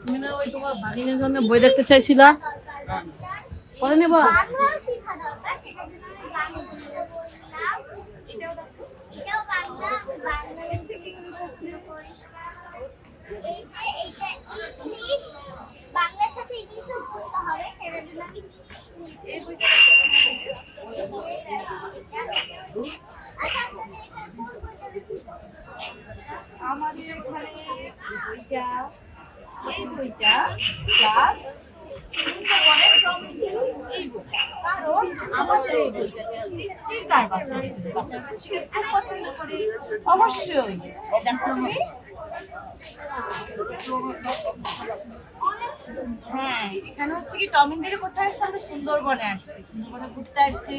তুমি না ওই তোমার ভাগিনের জন্য বই দেখতে চাইছিলা? পরে নেব। বাংলার সাথে ইংলিশও পড়তে হবে সেটার জন্য আমি নিয়েছি। আচ্ছা আপনাদের এখানে কোন বইটা বেশি আমাদের এখানে অবশ্যই। দেখো তুমি। হ্যাঁ এখানে হচ্ছে কি টম এন্ড জেরি কোথায় আসছে? আমরা সুন্দরবনে আসছি। সুন্দরবনে ঘুরতে আসছি।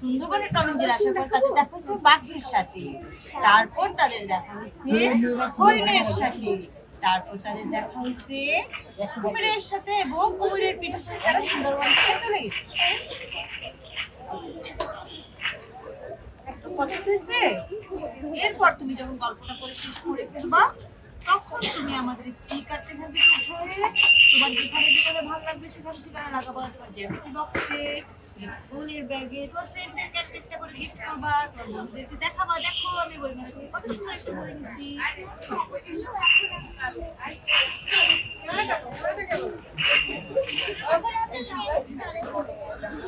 সুন্দরবনে টম এন্ড জেরি আসার পর তাদের দেখা হচ্ছে বাঘের সাথে। তারপর তাদের দেখা হচ্ছে হরিণের সাথে। তারপর তাদের দেখা হচ্ছে কুমিরের সাথে এবং কুমিরের পিঠের সাথে তারা সুন্দরবন থেকে চলে গেছে। হয়েছে? এরপর তুমি যখন গল্পটা পড়ে শেষ করে ফেলবা, তখন তুমি আমাদের স্টিকারটা এখান থেকে উঠে তোমার যেখানে যেখানে ভালো লাগবে সেখানে সেখানে লাগাবো। তোমার জ্যামিতি বক্সে স্কুলের ব্যাগে তোমার ফ্রেন্ডদেরকে একটা একটা করে গিফট করবা তোমার বন্ধুদেরকে দেখাবা। দেখো, আমি বই কত সুন্দর একটা বই নিচ্ছি এখন আমি নেক্সট চলে যাচ্ছি